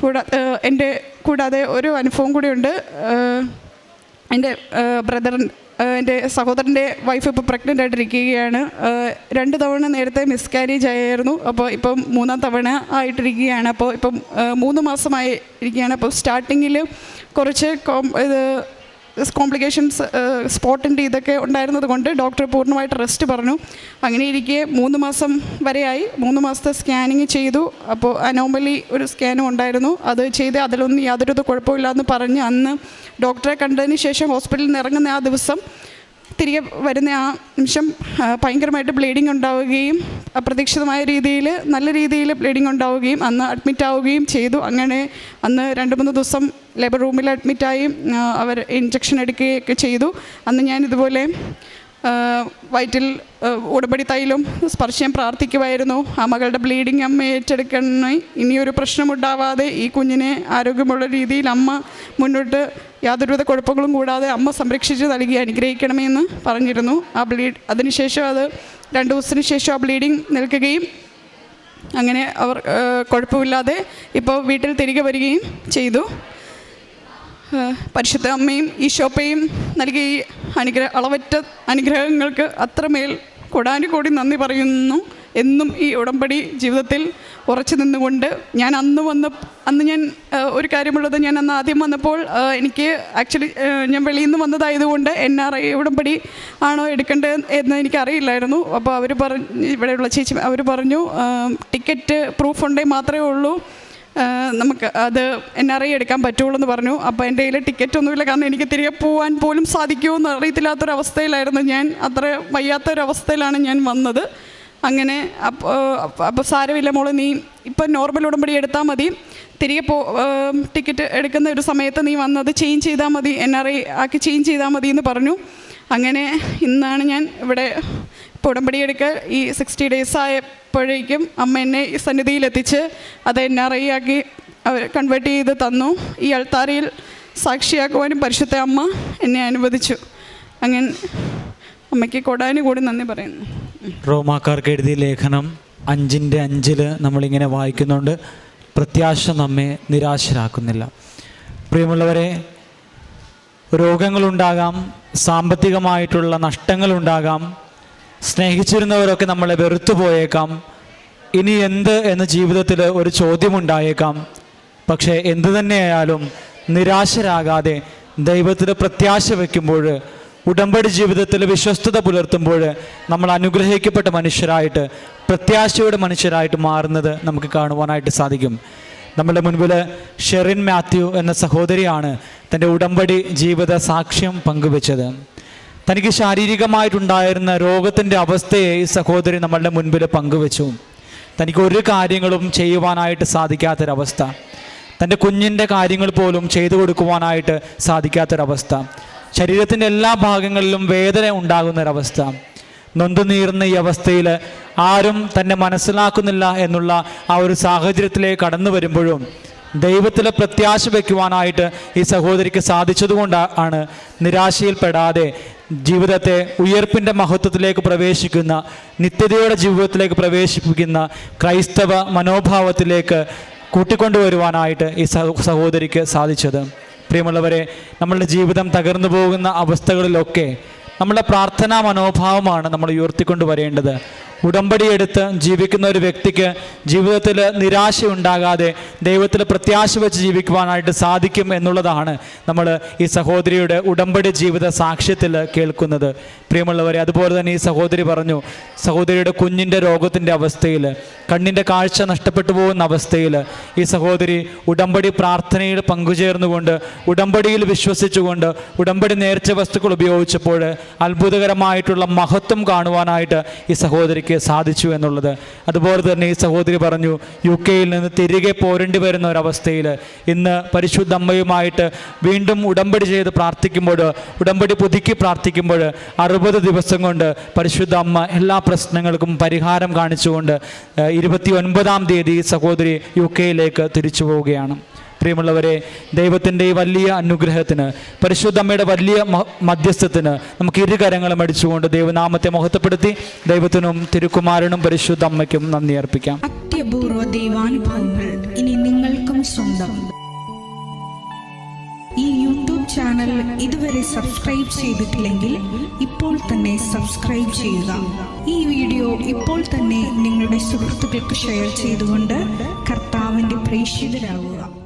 കൂടാ എന്റെ കൂടാതെ ഒരു അനുഭവം കൂടിയുണ്ട്. എന്റെ ബ്രദർ എന്റെ സഹോദരന്റെ വൈഫ് ഇപ്പോൾ പ്രഗ്നന്റ് ആയിട്ടിരിക്കുകയാണ്. രണ്ട് തവണ നേരത്തെ മിസ്കാരേജ് ആയിരുന്നു. അപ്പോൾ ഇപ്പം മൂന്നാം തവണ ആയിട്ടിരിക്കുകയാണ്. അപ്പോൾ ഇപ്പം മൂന്ന് മാസമായി ഇരിക്കുകയാണ്. അപ്പോൾ സ്റ്റാർട്ടിങ്ങിൽ കുറച്ച് കോം ഇത് കോംപ്ലിക്കേഷൻസ് സ്പോട്ടിന്റെ ഇതൊക്കെ ഉണ്ടായിരുന്നത് കൊണ്ട് ഡോക്ടർ പൂർണമായിട്ട് റെസ്റ്റ് പറഞ്ഞു. അങ്ങനെ ഇരിക്കെ മൂന്ന് മാസം വരെയായി. മൂന്ന് മാസത്തെ സ്കാനിങ് ചെയ്തു. അപ്പോൾ അനോമലി ഒരു സ്കാനും ഉണ്ടായിരുന്നു. അത് ചെയ്ത് അതിലൊന്നും യാതൊരു കുഴപ്പമില്ല എന്ന് പറഞ്ഞ് അന്ന് ഡോക്ടറെ കണ്ടതിന് ശേഷം ഹോസ്പിറ്റലിൽ നിന്ന് ഇറങ്ങുന്ന ആ ദിവസം തിരികെ വരുന്ന ആ നിമിഷം ഭയങ്കരമായിട്ട് ബ്ലീഡിങ് ഉണ്ടാവുകയും അപ്രതീക്ഷിതമായ രീതിയിൽ നല്ല രീതിയിൽ ബ്ലീഡിങ് ഉണ്ടാവുകയും അന്ന് അഡ്മിറ്റ് ആവുകയും ചെയ്തു. അങ്ങനെ അന്ന് രണ്ട് മൂന്ന് ദിവസം ലേബർ റൂമിൽ അഡ്മിറ്റായി അവർ ഇഞ്ചക്ഷൻ എടുക്കുകയൊക്കെ ചെയ്തു. അന്ന് ഞാൻ ഇതുപോലെ വയറ്റിൽ ഉടമ്പടി തൈലും സ്പർശം പ്രാർത്ഥിക്കുമായിരുന്നു ആ മകളുടെ ബ്ലീഡിങ് അമ്മ ഏറ്റെടുക്കണേ ഇനിയൊരു പ്രശ്നമുണ്ടാവാതെ ഈ കുഞ്ഞിനെ ആരോഗ്യമുള്ള രീതിയിൽ അമ്മ മുന്നോട്ട് യാതൊരുവിധ കുഴപ്പങ്ങളും കൂടാതെ അമ്മ സംരക്ഷിച്ച് നൽകി അനുഗ്രഹിക്കണമേ എന്ന് പറഞ്ഞിരുന്നു. ആ ബ്ലീഡ് അതിനുശേഷം അത് രണ്ട് ദിവസത്തിന് ശേഷം ആ ബ്ലീഡിങ് നിൽക്കുകയും അങ്ങനെ അവർ കുഴപ്പമില്ലാതെ ഇപ്പോൾ വീട്ടിൽ തിരികെ വരികയും ചെയ്തു. പരിശുദ്ധ അമ്മയും ഈശോപ്പയും നൽകിയ ഈ അനുഗ്രഹ അളവറ്റ അനുഗ്രഹങ്ങൾക്ക് അത്രമേൽ കൊടാനുകൂടി നന്ദി പറയുന്നു എന്നും ഈ ഉടമ്പടി ജീവിതത്തിൽ ഉറച്ചു നിന്നുകൊണ്ട് ഞാൻ അന്ന് വന്ന അന്ന് ഞാൻ ഒരു കാര്യമുള്ളത് ഞാൻ അന്ന് ആദ്യം വന്നപ്പോൾ എനിക്ക് ആക്ച്വലി ഞാൻ വെളിയിൽ നിന്ന് വന്നതായതുകൊണ്ട് എൻ ആർ ഐ ഉടമ്പടി ആണോ എടുക്കേണ്ടത് എന്ന് എനിക്കറിയില്ലായിരുന്നു. അപ്പോൾ അവർ പറഞ്ഞു ഇവിടെയുള്ള ചേച്ചി അവർ പറഞ്ഞു ടിക്കറ്റ് പ്രൂഫ് ഉണ്ടെങ്കിൽ മാത്രമേ ഉള്ളൂ. നമുക്ക് അത് എൻ ആർ ഐ എടുക്കാൻ പറ്റുള്ളൂ എന്ന് പറഞ്ഞു. അപ്പോൾ എന്റെ കയ്യിൽ ടിക്കറ്റ് ഒന്നുമില്ല. കാരണം എനിക്ക് തിരികെ പോകാൻ പോലും സാധിക്കുമോ എന്ന് അറിയത്തില്ലാത്തൊരവസ്ഥയിലായിരുന്നു ഞാൻ. അത്ര വയ്യാത്തൊരവസ്ഥയിലാണ് ഞാൻ വന്നത്. അങ്ങനെ അപ്പോൾ അപ്പോൾ സാരമില്ല മോൾ നീ ഇപ്പം നോർമൽ ഉടമ്പടി എടുത്താൽ മതി. തിരികെ പോ ടിക്കറ്റ് എടുക്കുന്ന ഒരു സമയത്ത് നീ വന്നത് ചേഞ്ച് ചെയ്താൽ മതി. എൻ ആർ ഐ ആക്കി ചേഞ്ച് ചെയ്താൽ മതി എന്ന് പറഞ്ഞു. അങ്ങനെ ഇന്നാണ് ഞാൻ ഇവിടെ ഇപ്പോൾ ഉടമ്പടി എടുക്കൽ ഈ സിക്സ്റ്റി ഡേയ്സ് ആയപ്പോഴേക്കും അമ്മ എന്നെ ഈ സന്നിധിയിലെത്തിച്ച് അത് എൻ ആർ ഐ ആക്കി അവർ കൺവേർട്ട് ചെയ്ത് തന്നു. ഈ അൾത്താരയിൽ സാക്ഷിയാക്കുവാനും പരിശുദ്ധ അമ്മ എന്നെ അനുവദിച്ചു. അങ്ങനെ അമ്മയ്ക്ക് കൊടാനും കൂടി നന്ദി പറയുന്നു. റോമാക്കാർക്ക് എഴുതിയ ലേഖനം അഞ്ചിന്റെ അഞ്ചിൽ നമ്മളിങ്ങനെ വായിക്കുന്നുണ്ട്. പ്രത്യാശ നമ്മെ നിരാശരാക്കുന്നില്ല. പ്രിയമുള്ളവരെ രോഗങ്ങളുണ്ടാകാം സാമ്പത്തികമായിട്ടുള്ള നഷ്ടങ്ങളുണ്ടാകാം സ്നേഹിച്ചിരുന്നവരൊക്കെ നമ്മളെ വെറുത്തു പോയേക്കാം ഇനി എന്ത് എന്ന ജീവിതത്തിൽ ഒരു ചോദ്യമുണ്ടായേക്കാം. പക്ഷേ എന്തു തന്നെയായാലും നിരാശരാകാതെ ദൈവത്തിൽ പ്രത്യാശ വയ്ക്കുമ്പോൾ ഉടമ്പടി ജീവിതത്തിൽ വിശ്വസ്തത പുലർത്തുമ്പോൾ നമ്മൾ അനുഗ്രഹിക്കപ്പെട്ട മനുഷ്യരായിട്ട് പ്രത്യാശയുടെ മനുഷ്യരായിട്ട് മാറുന്നത് നമുക്ക് കാണുവാനായിട്ട് സാധിക്കും. നമ്മുടെ മുൻപിൽ ഷെറിൻ മാത്യു എന്ന സഹോദരിയാണ് തന്റെ ഉടമ്പടി ജീവിത സാക്ഷ്യം പങ്കുവെച്ചത്. തനിക്ക് ശാരീരികമായിട്ടുണ്ടായിരുന്ന രോഗത്തിന്റെ അവസ്ഥയെ ഈ സഹോദരി നമ്മളുടെ മുൻപിൽ പങ്കുവെച്ചു. തനിക്ക് ഒരു കാര്യങ്ങളും ചെയ്യുവാനായിട്ട് സാധിക്കാത്തൊരവസ്ഥ. തന്റെ കുഞ്ഞിന്റെ കാര്യങ്ങൾ പോലും ചെയ്തു കൊടുക്കുവാനായിട്ട് സാധിക്കാത്തൊരവസ്ഥ. ശരീരത്തിന്റെ എല്ലാ ഭാഗങ്ങളിലും വേദന ഉണ്ടാകുന്നൊരവസ്ഥ. നൊന്തു നീറുന്ന ഈ അവസ്ഥയിൽ ആരും തന്നെ മനസ്സിലാക്കുന്നില്ല എന്നുള്ള ആ ഒരു സാഹചര്യത്തിലേക്ക് കടന്നു വരുമ്പോഴും ദൈവത്തിൽ പ്രത്യാശ വയ്ക്കുവാനായിട്ട് ഈ സഹോദരിക്ക് സാധിച്ചതുകൊണ്ടാണ് നിരാശയിൽപ്പെടാതെ ജീവിതത്തെ ഉയർപ്പിന്റെ മഹത്വത്തിലേക്ക് പ്രവേശിക്കുന്ന നിത്യതയുടെ ജീവിതത്തിലേക്ക് പ്രവേശിപ്പിക്കുന്ന ക്രൈസ്തവ മനോഭാവത്തിലേക്ക് കൂട്ടിക്കൊണ്ടുവരുവാനായിട്ട് ഈ സഹോദരിക്ക് സാധിച്ചത്. പ്രിയമുള്ളവരെ നമ്മളുടെ ജീവിതം തകർന്നു പോകുന്ന അവസ്ഥകളിലൊക്കെ നമ്മുടെ പ്രാർത്ഥനാ മനോഭാവമാണ് നമ്മൾ ഉയർത്തിക്കൊണ്ട് വരേണ്ടത് ഉടമ്പടി എടുത്ത് ജീവിക്കുന്ന ഒരു വ്യക്തിക്ക് ജീവിതത്തിൽ നിരാശ ഉണ്ടാകാതെ ദൈവത്തിൽ പ്രത്യാശ വെച്ച് ജീവിക്കുവാനായിട്ട് സാധിക്കും എന്നുള്ളതാണ് നമ്മൾ ഈ സഹോദരിയുടെ ഉടമ്പടി ജീവിത സാക്ഷ്യത്തിൽ കേൾക്കുന്നത്. പ്രിയമുള്ളവരെ അതുപോലെ തന്നെ ഈ സഹോദരി പറഞ്ഞു സഹോദരിയുടെ കുഞ്ഞിന്റെ രോഗത്തിന്റെ അവസ്ഥയിൽ കണ്ണിന്റെ കാഴ്ച നഷ്ടപ്പെട്ടു പോകുന്ന അവസ്ഥയിൽ ഈ സഹോദരി ഉടമ്പടി പ്രാർത്ഥനയിൽ പങ്കുചേർന്നുകൊണ്ട് ഉടമ്പടിയിൽ വിശ്വസിച്ചുകൊണ്ട് ഉടമ്പടി നേർച്ച വസ്തുക്കൾ ഉപയോഗിച്ചപ്പോൾ അത്ഭുതകരമായിട്ടുള്ള മഹത്വം കാണുവാനായിട്ട് ഈ സഹോദരിക്ക് സാധിച്ചു എന്നുള്ളത്. അതുപോലെ തന്നെ ഈ സഹോദരി പറഞ്ഞു യു കെയിൽ നിന്ന് തിരികെ പോരേണ്ടി വരുന്ന ഒരവസ്ഥയിൽ ഇന്ന് പരിശുദ്ധ അമ്മയുമായിട്ട് വീണ്ടും ഉടമ്പടി ചെയ്ത് പ്രാർത്ഥിക്കുമ്പോൾ ഉടമ്പടി പുതുക്കി പ്രാർത്ഥിക്കുമ്പോൾ അറുപത് ദിവസം കൊണ്ട് പരിശുദ്ധ അമ്മ എല്ലാ പ്രശ്നങ്ങൾക്കും പരിഹാരം കാണിച്ചുകൊണ്ട് ഇരുപത്തി ഒൻപതാം തീയതി ഈ സഹോദരി യു കെയിലേക്ക് തിരിച്ചു പോവുകയാണ്. പ്രിയമുള്ളവരെ ദൈവത്തിന്റെ ഈ വലിയ അനുഗ്രഹത്തിന് പരിശുദ്ധമ്മയുടെ വലിയ മധ്യസ്ഥത്തിന് നമുക്ക് ഇരു കരങ്ങളും അടിച്ചുകൊണ്ട് ദൈവനാമത്തെ മഹത്വപ്പെടുത്തി ദൈവത്തിനും തിരുക്കുമാരനും പരിശുദ്ധ അമ്മയ്ക്കും നന്ദി അർപ്പിക്കാം. ഇനി നിങ്ങൾക്കും സ്വന്തം. ഈ യൂട്യൂബ് ചാനൽ ഇതുവരെ സബ്സ്ക്രൈബ് ചെയ്തിട്ടില്ലെങ്കിൽ ഇപ്പോൾ തന്നെ സബ്സ്ക്രൈബ് ചെയ്യുക. ഈ വീഡിയോ ഇപ്പോൾ തന്നെ നിങ്ങളുടെ സുഹൃത്തുക്കൾക്ക് ഷെയർ ചെയ്തുകൊണ്ട് കർത്താവിന്റെ പ്രേക്ഷിതരാകുക